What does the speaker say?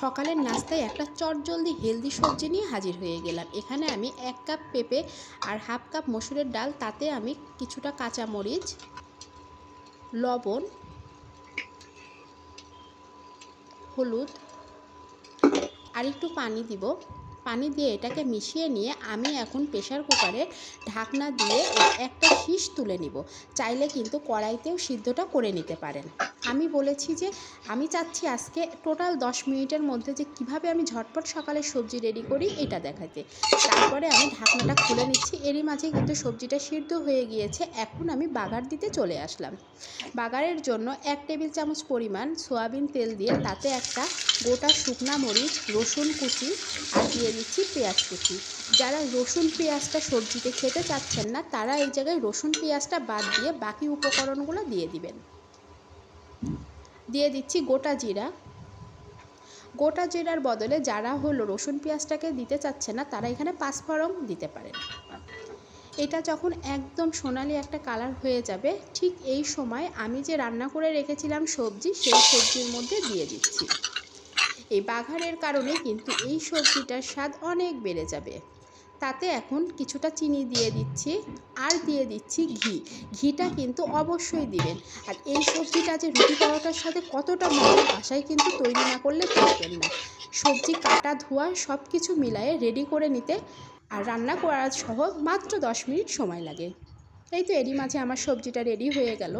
সকালের নাস্তায় একটা চটজলদি হেলদি সবজি নিয়ে হাজির হয়ে গেলাম। এখানে আমি এক কাপ পেঁপে আর হাফ কাপ মসুরের ডাল, তাতে আমি কিছুটা কাঁচা মরিচ লবণ, হলুদ, আর একটু পানি দিব। পানি দিয়ে এটাকে মিশিয়ে নিয়ে আমি এখন প্রেশার কুকারে ঢাকনা দিয়ে একটা শীষ তুলে নিব। চাইলে কিন্তু কড়াইতেও সিদ্ধটা করে নিতে পারেন। আমি বলেছি যে, আমি চাচ্ছি আজকে টোটাল দশ মিনিটের মধ্যে যে কীভাবে আমি ঝটপট সকালে সবজি রেডি করি এটা দেখাতে। তারপরে আমি ঢাকনাটা খুলে নিচ্ছি। এরই মাঝে কিন্তু সবজিটা সিদ্ধ হয়ে গিয়েছে। এখন আমি বাগার দিতে চলে আসলাম। বাগারের জন্য এক টেবিল চামচ পরিমাণ সয়াবিন তেল দিয়ে তাতে একটা গোটা শুকনা মরিচ, রসুন কুচি আর দিয়ে দিচ্ছি পেঁয়াজ কুচি। যারা রসুন পেঁয়াজটা সবজিতে খেতে চাচ্ছেন না, তারা এই জায়গায় রসুন পেঁয়াজটা বাদ দিয়ে বাকি উপকরণগুলো দিয়ে দিবেন। দিয়ে দিচ্ছি গোটা জিরা। গোটা জিরার বদলে যারা হলো রসুন পেঁয়াজটাকে দিতে চাচ্ছে না, তারা এখানে পাঁচফোড়ন দিতে পারেন। এটা যখন একদম সোনালি একটা কালার হয়ে যাবে, ঠিক এই সময় আমি যে রান্না করে রেখেছিলাম সবজি, সেই সবজির মধ্যে দিয়ে দিচ্ছি। এই বাঘারের কারণে কিন্তু এই সবজিটার স্বাদ অনেক বেড়ে যাবে। তাতে এখন কিছুটা চিনি দিয়ে দিচ্ছি আর দিয়ে দিচ্ছি ঘি। ঘিটা কিন্তু অবশ্যই দিবেন। আর এই সবজিটা যে রুটি পরোটার সাথে কতটা মজা বাসায় কিন্তু তৈরি না করলে বুঝবেন না। সবজি কাটা, ধোয়া সব কিছু মিলায়ে রেডি করে নিতে আর রান্না করার সহ মাত্র দশ মিনিট সময় লাগে। এই তো এরই মাঝে আমার সবজিটা রেডি হয়ে গেল।